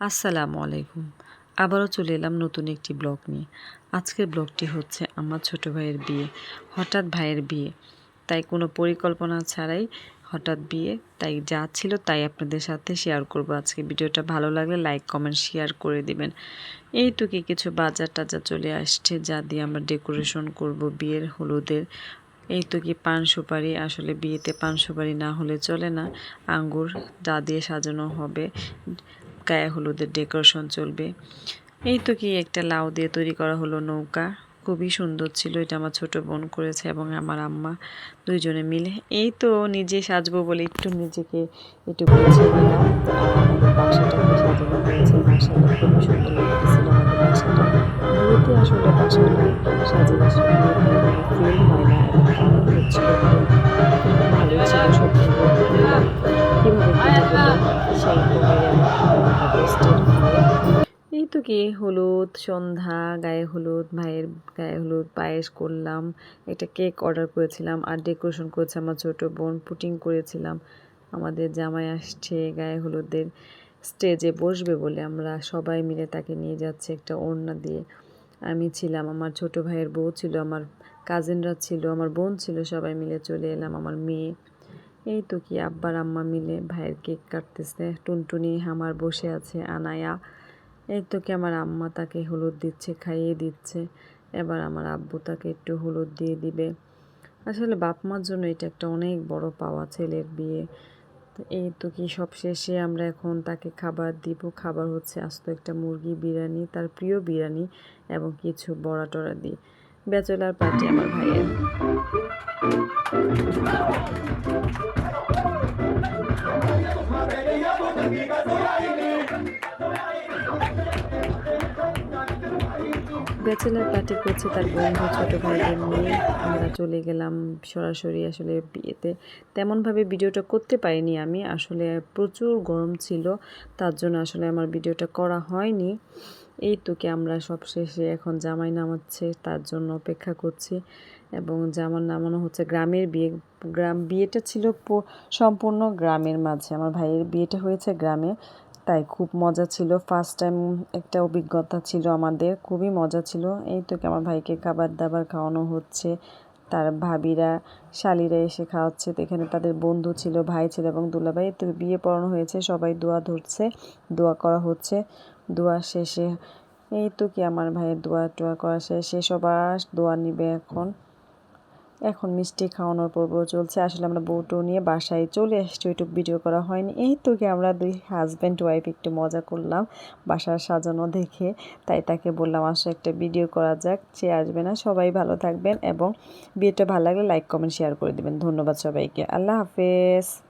আসসালামু আলাইকুম। আবারও চলে এলাম নতুন একটি ব্লগ নিয়ে। আজকের ব্লগটি হচ্ছে আমার ছোট ভাইয়ের বিয়ে, হঠাৎ ভাইয়ের বিয়ে। তাই কোনো পরিকল্পনা ছাড়াই হঠাৎ বিয়ে, তাই যা ছিল তাই আপনাদের সাথে শেয়ার করব আজকে। ভিডিওটা ভালো লাগলে লাইক কমেন্ট শেয়ার করে দিবেন। এই তো কি কিছু বাজার টাজার চলে আসছে যা দিয়ে আমরা ডেকোরেশন করব বিয়ের হলুদের। এই তো কি পান সুপারি, আসলে বিয়েতে পান সুপারি না হলে চলে না। আঙ্গুর যা দিয়ে সাজানো হবে। গায়ে হলুদের ডেকোরেশন চলবে। এই তো কি একটা লাউ দিয়ে তৈরি করা হলো নৌকা। খুবই সুন্দর ছিল, এটা আমার ছোট বোন করেছে এবং আমার আম্মা দুইজনে মিলে। এই তো নিজে সাজবো বলে একটু নিজেকে একটু গুছিয়ে নিলাম। সাজানো মাসাল্লাহ খুবই সুন্দর বাসাটা। আসলে বাসাটা এই তো কি, হলুদ, সন্ধ্যা, গায়ে হলুদ, ভাইয়ের গায়ে হলুদ, পায়েস করলাম, একটা কেক অর্ডার করেছিলাম আর ডেকোরেশন করেছে আমার ছোটো বোন, পুটিং করেছিলাম। আমাদের জামাই আসছে, গায়ে হলুদের স্টেজে বসবে বলে আমরা সবাই মিলে তাকে নিয়ে যাচ্ছে একটা ওড়না দিয়ে। আমি ছিলাম, আমার ছোট ভাইয়ের বউ ছিল, আমার কাজিনরা ছিল, আমার বোন ছিল, সবাই মিলে চলে এলাম, আমার মেয়ে। এই তো কি আব্বার আম্মা মিলে ভাইয়ের কেক কাটতেছে, টুনটুনি আমার বসে আছে, আনায়া। এই তো কি আমার আম্মা তাকে হলুদ দিচ্ছে, খাইয়ে দিচ্ছে। এবার আমার আব্বু তাকে একটু হলুদ দিয়ে দিবে। আসলে বাপ মার জন্য এটা একটা অনেক বড় পাওয়া ছেলের বিয়ে। এই তো কি সব শেষে আমরা এখন তাকে খাবার দিব। খাবার হচ্ছে আস্ত একটা মুরগি বিরিয়ানি, তার প্রিয় বিরিয়ানি এবং কিছু বড়া টড়া দিই ব্যাচেলার পার্টি আমার ভাইয়ের। ব্যাচেলার পার্টি করছে তার বন্ধু ছোটো ভাইদের নিয়ে। আমরা চলে গেলাম সরাসরি আসলে বিয়েতে। তেমনভাবে ভিডিওটা করতে পারিনি আমি। আসলে প্রচুর গরম ছিল, তার জন্য আসলে আমার ভিডিওটা করা হয়নি। এই তো কি আমরা সব শেষে এখন জামাই নামাচ্ছে, তার জন্য অপেক্ষা করছি। এবং জামার নামানো হচ্ছে গ্রামের বিয়ে। গ্রাম, বিয়েটা ছিল সম্পূর্ণ গ্রামের মাঝে। আমার ভাইয়ের বিয়েটা হয়েছে গ্রামে। তাই খুব মজা ছিল। ফার্স্ট টাইম একটা অভিজ্ঞতা ছিল আমাদের, খুবই মজা ছিল। এই তো আমার ভাইকে খাবার দাবার খাওয়ানো হচ্ছে, তার ভাবিরা, শালিরা এসে খাওয়াচ্ছে। তো এখানে তাদের বন্ধু ছিল, ভাই ছিল এবং দুলাভাই। তো বিয়ে পড়ানো হয়েছে, সবাই দোয়া ধরছে, দোয়া করা হচ্ছে। দোয়া শেষে, এই তো কি আমার ভাইয়ের দোয়া টোয়া করা শেষে সবার দোয়া নিবে এখন। এখন মিষ্টি খাওয়ানোর পর্ব চলছে। আসলে আমরা বউটো নিয়ে বাসায় চলে এসছি ওইটুকু ভিডিও করা হয়নি। এই তো কি আমরা দুই হাজব্যান্ড ওয়াইফ একটু মজা করলাম বাসার সাজানো দেখে। তাই তাকে বললাম, আসো একটা ভিডিও করা যাক, সে আসবে না। সবাই ভালো থাকবেন এবং বিয়েটা ভালো লাগলে লাইক কমেন্ট শেয়ার করে দেবেন। ধন্যবাদ সবাইকে। আল্লাহ হাফেজ।